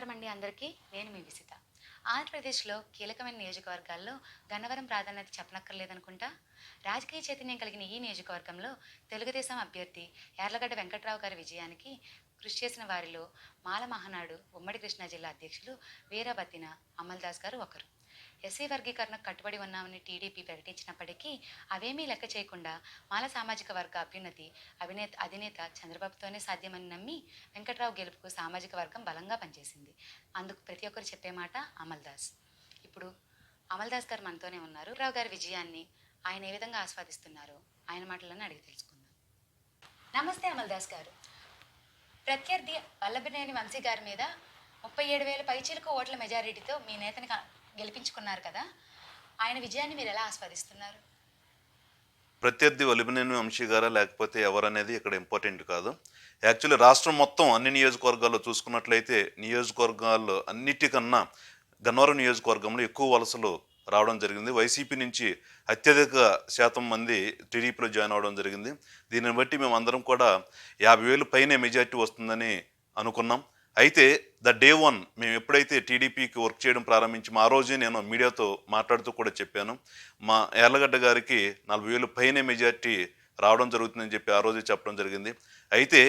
నమస్కారం అండి అందరికీ. నేను మీ విసిత. ఆంధ్రప్రదేశ్లో కీలకమైన నియోజకవర్గాల్లో గన్నవరం ప్రాధాన్యత చెప్పనక్కర్లేదనుకుంటా? రాజకీయ చైతన్యం కలిగిన ఈ నియోజకవర్గంలో తెలుగుదేశం అభ్యర్థి యార్లగడ్డ వెంకట్రావు గారి విజయానికి కృషి చేసిన వారిలో మాల మహానాడు ఉమ్మడి కృష్ణా జిల్లా అధ్యక్షులు వీరబత్తిన అమల్దాస్ గారు ఒకరు. ఎస్సీ వర్గీకరణకు కట్టుబడి ఉన్నామని టీడీపీ ప్రకటించినప్పటికీ అవేమీ లెక్క చేయకుండా మాల సామాజిక వర్గ అభ్యున్నతి అభినేత అధినేత చంద్రబాబుతోనే సాధ్యమని నమ్మి వెంకట్రావు గెలుపుకు సామాజిక వర్గం బలంగా పనిచేసింది. అందుకు ప్రతి ఒక్కరు చెప్పే మాట అమల్దాస్ ఇప్పుడు అమల్దాస్ గారు మనతోనే ఉన్నారు. రావు గారి విజయాన్ని ఆయన ఏ విధంగా ఆస్వాదిస్తున్నారు ఆయన మాటలను అడిగి తెలుసుకుందాం. నమస్తే అమల్దాస్ గారు. ప్రత్యర్థి వల్లభనేని వంశీ గారి మీద ముప్పై ఏడు వేల పైచీలకు ఓట్ల మెజారిటీతో మీ నేతని గెలిపించుకున్నారు కదా ఆయన విజయాన్ని మీరు ఎలా ఆస్వాదిస్తున్నారు? ప్రత్యర్థి వలిమినేని వంశీ గారా లేకపోతే ఎవరనేది ఇక్కడ ఇంపార్టెంట్ కాదు. యాక్చువల్లీ రాష్ట్రం మొత్తం అన్ని నియోజకవర్గాల్లో చూసుకున్నట్లయితే నియోజకవర్గాల్లో అన్నిటికన్నా గన్నవరం నియోజకవర్గంలో ఎక్కువ వలసలు రావడం జరిగింది. వైసీపీ నుంచి అత్యధిక శాతం మంది టీడీపీలో జాయిన్ అవ్వడం జరిగింది. దీనిని బట్టి మేము అందరం కూడా యాభై వేలు పైనే మెజార్టీ వస్తుందని అనుకున్నాం. అయితే ద డే వన్ మేము ఎప్పుడైతే టీడీపీకి వర్క్ చేయడం ప్రారంభించి ఆ రోజే నేను మీడియాతో మాట్లాడుతూ కూడా చెప్పాను. మా ఎర్లగడ్డ గారికి నలభై వేలు పైనే మెజార్టీ రావడం జరుగుతుందని చెప్పి ఆ రోజే చెప్పడం జరిగింది. అయితే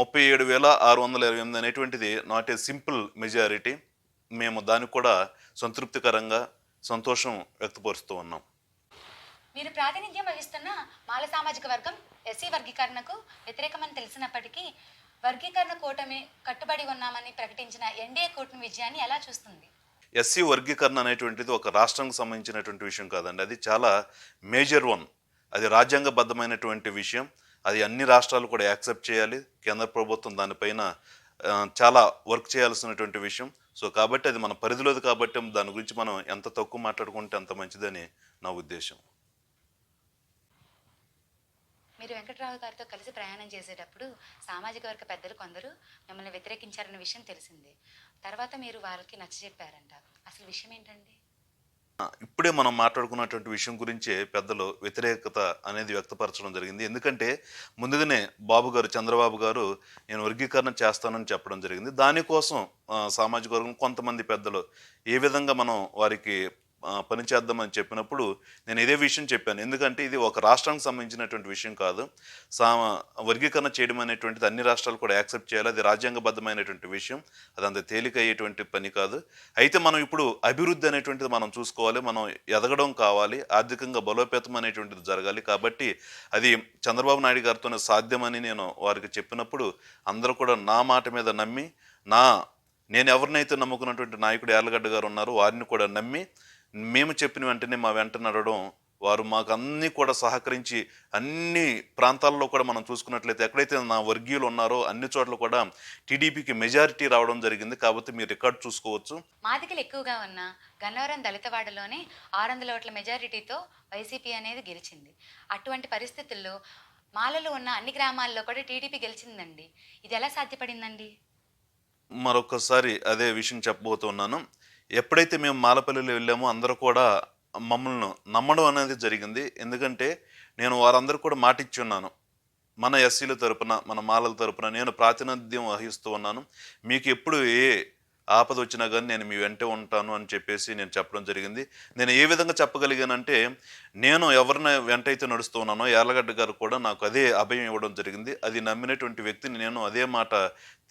ముప్పై ఏడు వేల ఆరు వందల ఇరవై ఎనిమిది అనేటువంటిది నాట్ ఏ సింపుల్ మెజారిటీ మేము దానికి కూడా సంతృప్తికరంగా సంతోషం వ్యక్తపరుస్తూ ఉన్నాం. మీరు ప్రాతినిధ్యం వహిస్తున్న మాల సామాజిక వర్గం ఎస్సీ వర్గీకరణకు వ్యతిరేకమని తెలిసినప్పటికీ వర్గీకరణ కూటమి కట్టుబడి ఉన్నామని ప్రకటించిన ఎన్డీఏ కూటమి విజయాన్ని ఎలా చూస్తుంది? ఎస్సీ వర్గీకరణ అనేటువంటిది ఒక రాష్ట్రానికి సంబంధించినటువంటి విషయం కాదండి. అది చాలా మేజర్ వన్. అది రాజ్యాంగబద్ధమైనటువంటి విషయం. అది అన్ని రాష్ట్రాలు కూడా యాక్సెప్ట్ చేయాలి. కేంద్ర ప్రభుత్వం దానిపైన చాలా వర్క్ చేయాల్సినటువంటి విషయం. సో కాబట్టి అది మన పరిధిలోది కాబట్టి దాని గురించి మనం ఎంత తక్కువ మాట్లాడుకుంటే అంత మంచిదని నా ఉద్దేశం. మీరు వెంకట్రావు గారితో కలిసి ప్రయాణం చేసేటప్పుడు సామాజిక వర్గ పెద్దలు కొందరు మిమ్మల్ని వ్యతిరేకించారన్న విషయం తెలిసింది. తర్వాత మీరు వారికి నచ్చ చెప్పారంట అసలు విషయం ఏంటండి? ఇప్పుడే మనం మాట్లాడుకున్నటువంటి విషయం గురించే పెద్దలు వ్యతిరేకత అనేది వ్యక్తపరచడం జరిగింది. ఎందుకంటే ముందుగానే బాబు గారు చంద్రబాబు గారు నేను వర్గీకరణ చేస్తానని చెప్పడం జరిగింది. దానికోసం సామాజిక వర్గం కొంతమంది పెద్దలు ఏ విధంగా మనం వారికి పని చేద్దామని చెప్పినప్పుడు నేను ఇదే విషయం చెప్పాను. ఎందుకంటే ఇది ఒక రాష్ట్రానికి సంబంధించినటువంటి విషయం కాదు. సా వర్గీకరణ చేయడం అనేటువంటిది అన్ని రాష్ట్రాలు కూడా యాక్సెప్ట్ చేయాలి. అది రాజ్యాంగబద్ధమైనటువంటి విషయం. అది అంత తేలిక అయ్యేటువంటి పని కాదు. అయితే మనం ఇప్పుడు అభివృద్ధి అనేటువంటిది మనం చూసుకోవాలి. మనం ఎదగడం కావాలి. ఆర్థికంగా బలోపేతం అనేటువంటిది జరగాలి. కాబట్టి అది చంద్రబాబు నాయుడు గారితోనే సాధ్యమని నేను వారికి చెప్పినప్పుడు అందరూ కూడా నా మాట మీద నమ్మి నా నేను ఎవరినైతే నమ్ముకున్నటువంటి నాయకుడు యార్లగడ్డ గారు ఉన్నారో వారిని కూడా నమ్మి మేము చెప్పిన వెంటనే మా వెంట నడవడం వారు మాకు అన్నీ కూడా సహకరించి అన్ని ప్రాంతాల్లో కూడా మనం చూసుకున్నట్లయితే ఎక్కడైతే నా వర్గీయులు ఉన్నారో అన్ని చోట్ల కూడా టీడీపీకి మెజారిటీ రావడం జరిగింది. కాబట్టి మీరు రికార్డ్ చూసుకోవచ్చు. మాదికలు ఎక్కువగా ఉన్న గన్నవరం దళితవాడలోనే ఆరు వందల ఓట్ల మెజారిటీతో వైసీపీ అనేది గెలిచింది. అటువంటి పరిస్థితుల్లో మాలలో ఉన్న అన్ని గ్రామాల్లో కూడా టీడీపీ గెలిచిందండి. ఇది ఎలా సాధ్యపడిందండి? మరొకసారి అదే విషయం చెప్పబోతున్నాను. ఎప్పుడైతే మేము మాలపల్లిలో వెళ్ళామో అందరూ కూడా మమ్మల్ని నమ్మడం అనేది జరిగింది. ఎందుకంటే నేను వారందరూ కూడా మాటిచ్చున్నాను మన ఎస్సీల తరపున మన మాలల తరపున నేను ప్రాతినిధ్యం వహిస్తూ ఉన్నాను. మీకు ఎప్పుడు ఏ ఆపద వచ్చినా కానీ నేను మీ వెంటే ఉంటాను అని చెప్పేసి నేను చెప్పడం జరిగింది. నేను ఏ విధంగా చెప్పగలిగానంటే నేను ఎవరిని వెంటైతే నడుస్తూ ఉన్నానో యార్లగడ్డ గారు కూడా నాకు అదే అభయం ఇవ్వడం జరిగింది. అది నమ్మినటువంటి వ్యక్తిని నేను అదే మాట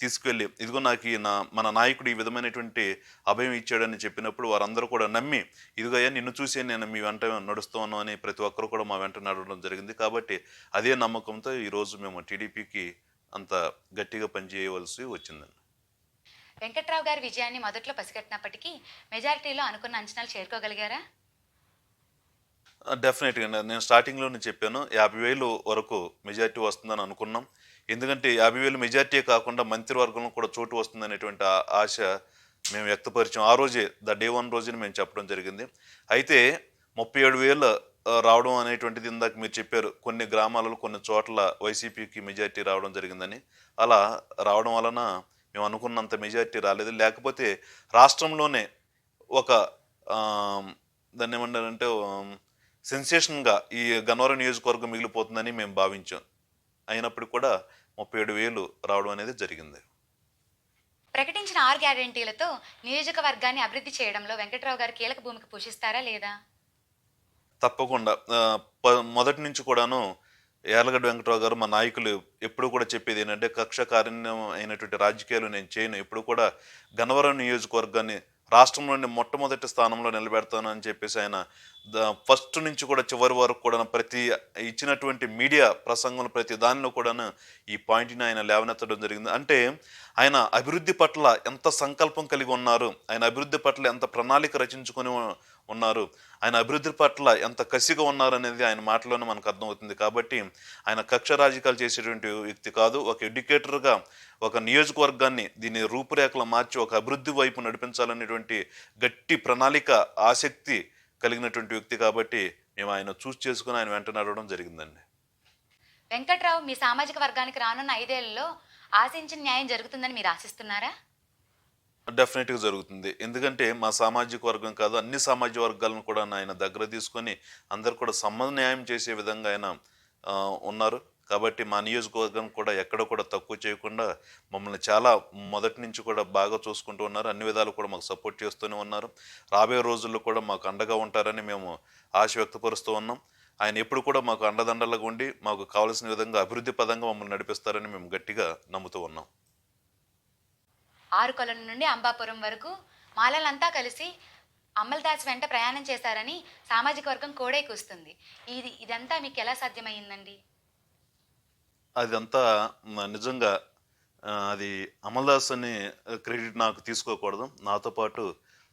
తీసుకెళ్ళి ఇదిగో నాకు ఈ నా మన నాయకుడు ఈ విధమైనటువంటి అభయం ఇచ్చాడని చెప్పినప్పుడు వారందరూ కూడా నమ్మి ఇదిగయ్యా నిన్ను చూసే నేను మీ వెంట నడుస్తాను అని ప్రతి ఒక్కరు కూడా మా వెంట నడవడం జరిగింది. కాబట్టి అదే నమ్మకంతో ఈరోజు మేము టీడీపీకి అంత గట్టిగా పనిచేయవలసి వచ్చిందండి. వెంకట్రావు గారి విజయాన్ని మొదట్లో పసిగట్టినప్పటికీ మెజారిటీలో అనుకున్న అంచనాలు చేరుకోగలిగారా? డెఫినెట్గా నేను స్టార్టింగ్లోనే చెప్పాను యాభై వేలు వరకు మెజారిటీ వస్తుందని అనుకున్నాం. ఎందుకంటే యాభై వేలు మెజారిటీ కాకుండా మంత్రివర్గంలో కూడా చోటు వస్తుందనేటువంటి ఆశ మేము వ్యక్తపరిచాం. ఆ రోజే ద డే వన్ రోజున మేము చెప్పడం జరిగింది. అయితే ముప్పై ఏడు వేలు రావడం అనేటువంటిది ఇందాక మీరు చెప్పారు. కొన్ని గ్రామాలలో కొన్ని చోట్ల వైసీపీకి మెజారిటీ రావడం జరిగిందని. అలా రావడం వలన మేము అనుకున్నంత మెజారిటీ రాలేదు. లేకపోతే రాష్ట్రంలోనే ఒక దాన్ని ఏమంటారంటే సెన్సేషన్గా ఈ గన్నవరం నియోజకవర్గం మిగిలిపోతుందని మేము భావించాం. అయినప్పటికీ కూడా ముప్పై ఏడు వేలు రావడం అనేది జరిగింది. ప్రకటించిన ఆరు గ్యారెంటీలతో నియోజకవర్గాన్ని అభివృద్ధి చేయడంలో వెంకట్రావు గారు కీలక భూమిక పోషిస్తారా లేదా? తప్పకుండా. మొదటి నుంచి కూడాను యార్లగడ్డ వెంకటరావు గారు మా నాయకులు ఎప్పుడు కూడా చెప్పేది ఏంటంటే కక్ష కారణ్యం అయినటువంటి రాజకీయాలు నేను చేయను ఎప్పుడు కూడా గన్నవరం నియోజకవర్గాన్ని రాష్ట్రంలోని మొట్టమొదటి స్థానంలో నిలబెడతాను అని చెప్పేసి ఆయన ద- ఫస్ట్ నుంచి కూడా చివరి వరకు కూడా ప్రతి ఇచ్చినటువంటి మీడియా ప్రసంగంలో ప్రతి దానిలో కూడాను ఈ పాయింట్ని ఆయన లేవనెత్తడం జరిగింది. అంటే ఆయన అభివృద్ధి పట్ల ఎంత సంకల్పం కలిగి ఉన్నారు ఆయన అభివృద్ధి పట్ల ఎంత ప్రణాళిక రచించుకొని ఉన్నారు. ఆయన అభివృద్ధి పట్ల ఎంత కసిగా ఉన్నారనేది ఆయన మాటలోనే మనకు అర్థమవుతుంది. కాబట్టి ఆయన కక్ష రాజకీయాలు చేసేటువంటి వ్యక్తి కాదు. ఒక ఎడ్యుకేటర్గా ఒక నియోజకవర్గాన్ని దీని రూపురేఖలు మార్చి ఒక అభివృద్ధి వైపు నడిపించాలనేటువంటి గట్టి ప్రణాళిక ఆసక్తి కలిగినటువంటి వ్యక్తి కాబట్టి మేము ఆయన చూస్ చేసుకుని ఆయన వెంట నడవడం జరిగిందండి. వెంకట్రావు మీ సామాజిక వర్గానికి రానున్న ఐదేళ్ళలో ఆశించిన న్యాయం జరుగుతుందని మీరు ఆశిస్తున్నారా? డెఫినెట్గా జరుగుతుంది. ఎందుకంటే మా సామాజిక వర్గం కాదు అన్ని సామాజిక వర్గాలను కూడా ఆయన దగ్గర తీసుకొని అందరు కూడా సమన్వయం చేసే విధంగా ఆయన ఉన్నారు. కాబట్టి మా నియోజకవర్గం కూడా ఎక్కడ కూడా తక్కువ చేయకుండా మమ్మల్ని చాలా మొదటి నుంచి కూడా బాగా చూసుకుంటూ ఉన్నారు. అన్ని విధాలు కూడా మాకు సపోర్ట్ చేస్తూనే ఉన్నారు. రాబోయే రోజుల్లో కూడా మాకు అండగా ఉంటారని మేము ఆశ వ్యక్తపరుస్తూ ఉన్నాం. ఆయన ఎప్పుడు కూడా మాకు అండదండలుగా ఉండి మాకు కావాల్సిన విధంగా అభివృద్ధి పదంగా మమ్మల్ని నడిపిస్తారని మేము గట్టిగా నమ్ముతూ ఉన్నాం. ఆరు కొలను నుండి అంబాపురం వరకు మాలలంతా కలిసి అమల్దాస్ వెంట ప్రయాణం చేశారని సామాజిక వర్గం కోడే కూస్తుంది. ఇది ఇదంతా మీకు ఎలా సాధ్యమైందండి? అదంతా నిజంగా అది అమల్దాస్ అనే క్రెడిట్ నాకు తీసుకోకూడదు. నాతో పాటు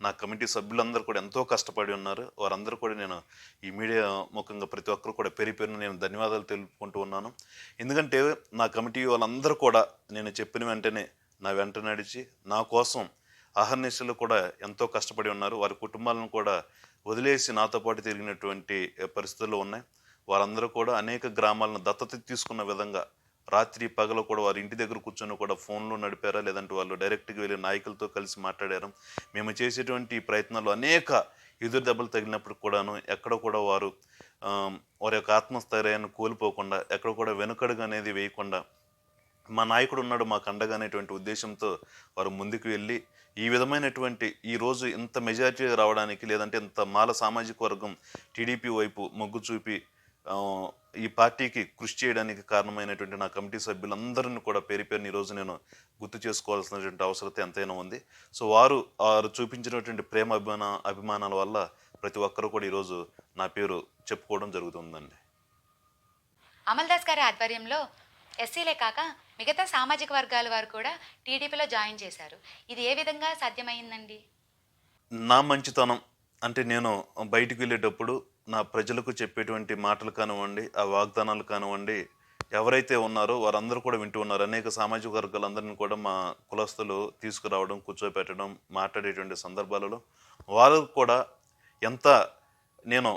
నా కమిటీ సభ్యులందరూ కూడా ఎంతో కష్టపడి ఉన్నారు. వారందరూ కూడా నేను ఈ మీడియా ముఖంగా ప్రతి ఒక్కరు కూడా పెరి పేరున నేను ధన్యవాదాలు తెలుపుకుంటూ ఉన్నాను. ఎందుకంటే నా కమిటీ వాళ్ళందరూ కూడా నేను చెప్పిన వెంటనే నా వెంట నడిచి నా కోసం అహర్నిశలు కూడా ఎంతో కష్టపడి ఉన్నారు. వారి కుటుంబాలను కూడా వదిలేసి నాతో పాటు తిరిగినటువంటి పరిస్థితులు ఉన్నాయి. వారందరూ కూడా అనేక గ్రామాలను దత్తత తీసుకున్న విధంగా రాత్రి పగలు కూడా వారి ఇంటి దగ్గర కూర్చొని కూడా ఫోన్లో నడిపారా? లేదంటే వాళ్ళు డైరెక్ట్గా వెళ్ళి నాయకులతో కలిసి మాట్లాడారు? మేము చేసేటువంటి ప్రయత్నాలు అనేక ఎదురు దెబ్బలు తగిలినప్పుడు కూడాను ఎక్కడ కూడా వారు వారి యొక్క ఆత్మస్థైర్యాన్ని కోల్పోకుండా ఎక్కడ కూడా వెనుకడుగు అనేది వేయకుండా మా నాయకుడు ఉన్నాడు మాకు అండగా అనేటువంటి ఉద్దేశంతో వారు ముందుకు వెళ్ళి ఈ విధమైనటువంటి ఈ రోజు ఇంత మెజారిటీ రావడానికి లేదంటే ఇంత మాల సామాజిక వర్గం టీడీపీ వైపు మొగ్గు చూపి ఈ పార్టీకి కృషి చేయడానికి కారణమైనటువంటి నా కమిటీ సభ్యులందరిని కూడా పేరు పేరుని ఈరోజు నేను గుర్తు చేసుకోవాల్సినటువంటి అవసరత ఎంతైనా ఉంది. సో వారు వారు చూపించినటువంటి ప్రేమ అభిమాన అభిమానాల వల్ల ప్రతి ఒక్కరు కూడా ఈరోజు నా పేరు చెప్పుకోవడం జరుగుతుందండి. అమల్దాస్ గారి ఆధ్వర్యంలో ఎస్సీలే కాక మిగతా సామాజిక వర్గాల వారు కూడా టీడీపీలో జాయిన్ చేశారు. ఇది ఏ విధంగా సాధ్యమైందండి? నా మంచితనం అంటే నేను బయటికి వెళ్ళేటప్పుడు నా ప్రజలకు చెప్పేటువంటి మాటలు కానివ్వండి ఆ వాగ్దానాలు కానివ్వండి ఎవరైతే ఉన్నారో వారందరూ కూడా వింటూ ఉన్నారు. అనేక సామాజిక వర్గాలందరినీ కూడా మా కులస్తులు తీసుకురావడం కూర్చోపెట్టడం మాట్లాడేటువంటి సందర్భాలలో వారు కూడా ఎంత నేను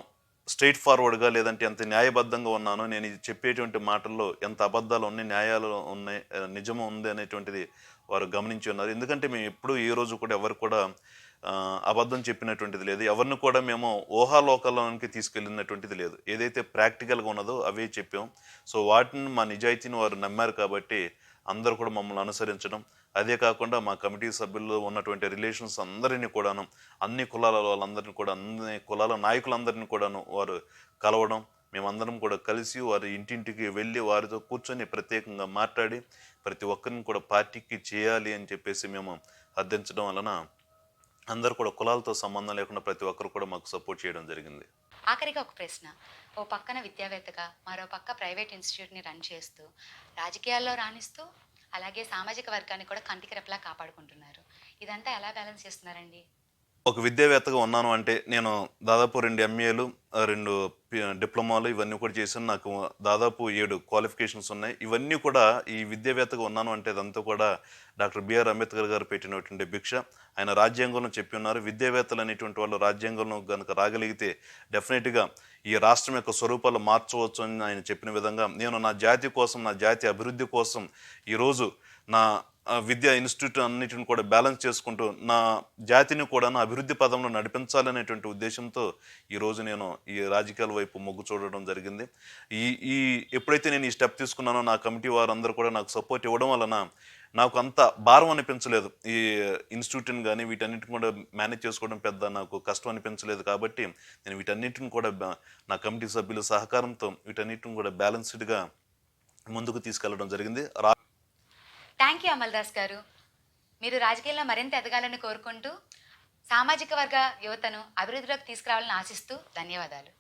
స్ట్రైట్ ఫార్వర్డ్గా లేదంటే ఎంత న్యాయబద్ధంగా ఉన్నానో నేను ఇది చెప్పేటువంటి మాటల్లో ఎంత అబద్ధాలు ఉన్నాయి న్యాయాలు ఉన్నాయి నిజము ఉంది అనేటువంటిది వారు గమనించి ఉన్నారు. ఎందుకంటే మేము ఎప్పుడూ ఈ రోజు కూడా ఎవరు కూడా అబద్ధం చెప్పినటువంటిది లేదు. ఎవరిని కూడా మేము ఊహాలోకాలలోనికి తీసుకెళ్ళినటువంటిది లేదు. ఏదైతే ప్రాక్టికల్గా ఉన్నదో అవే చెప్పాం. సో వాటిని మా నిజాయితీని వారు నమ్మారు కాబట్టి అందరూ కూడా మమ్మల్ని అనుసరించడం అదే కాకుండా మా కమిటీ సభ్యుల్లో ఉన్నటువంటి రిలేషన్స్ అందరినీ కూడాను అన్ని కులాల వాళ్ళందరినీ కూడా అన్ని కులాల నాయకులందరినీ కూడాను వారు కలవడం మేమందరం కూడా కలిసి వారి ఇంటింటికి వెళ్ళి వారితో కూర్చొని ప్రత్యేకంగా మాట్లాడి ప్రతి ఒక్కరిని కూడా పార్టీకి చేయాలి అని చెప్పేసి మేము అర్థించడం వలన అందరూ కూడా కులాలతో సంబంధం లేకుండా ప్రతి ఒక్కరు కూడా మాకు సపోర్ట్ చేయడం జరిగింది. ఆఖరిగా ఒక ప్రశ్న. ఓ పక్కన విద్యావేత్తగా మరో పక్క ప్రైవేట్ ఇన్స్టిట్యూట్ని రన్ చేస్తూ రాజకీయాల్లో రాణిస్తూ అలాగే సామాజిక వర్గాన్ని కూడా కంటికి రెప్పలా కాపాడుకుంటున్నారు. ఇదంతా ఎలా బ్యాలెన్స్ చేస్తున్నారండి? ఒక విద్యావేత్తగా ఉన్నాను అంటే నేను దాదాపు రెండు ఎంఏలు రెండు డిప్లొమాలు ఇవన్నీ కూడా చేశాను. నాకు దాదాపు ఏడు క్వాలిఫికేషన్స్ ఉన్నాయి. ఇవన్నీ కూడా ఈ విద్యావేత్తగా ఉన్నాను అంటే అదంతా కూడా డాక్టర్ బిఆర్ అంబేద్కర్ గారు పెట్టినటువంటి భిక్ష. ఆయన రాజ్యాంగంలో చెప్పి ఉన్నారు విద్యావేత్తలు అనేటువంటి వాళ్ళు రాజ్యాంగంలో కనుక రాగలిగితే డెఫినెట్గా ఈ రాష్ట్రం యొక్క స్వరూపాలు మార్చవచ్చు అని ఆయన చెప్పిన విధంగా నేను నా జాతి కోసం నా జాతి అభివృద్ధి కోసం ఈరోజు నా విద్యా ఇన్స్టిట్యూట్ అన్నిటిని కూడా బ్యాలెన్స్ చేసుకుంటూ నా జాతిని కూడా నా అభివృద్ధి పదంలో నడిపించాలనేటువంటి ఉద్దేశంతో ఈరోజు నేను ఈ రాజకీయాల వైపు మొగ్గు చూడడం జరిగింది. ఈ ఈ ఎప్పుడైతే నేను ఈ స్టెప్ తీసుకున్నానో నా కమిటీ వారందరూ కూడా నాకు సపోర్ట్ ఇవ్వడం వలన నాకు అంత భారం అనిపించలేదు. ఈ ఇన్స్టిట్యూట్ని కానీ వీటన్నిటిని కూడా మేనేజ్ చేసుకోవడం పెద్ద నాకు కష్టం అనిపించలేదు కాబట్టి నేను వీటన్నిటిని కూడా నా కమిటీ సభ్యుల సహకారంతో వీటన్నిటిని కూడా బ్యాలెన్స్డ్గా ముందుకు తీసుకెళ్ళడం జరిగింది. రా థ్యాంక్ యూ అమల్దాస్ గారు. మీరు రాజకీయాల్లో మరింత ఎదగాలని కోరుకుంటూ సామాజిక వర్గ యువతను అభివృద్ధిలోకి తీసుకురావాలని ఆశిస్తూ ధన్యవాదాలు.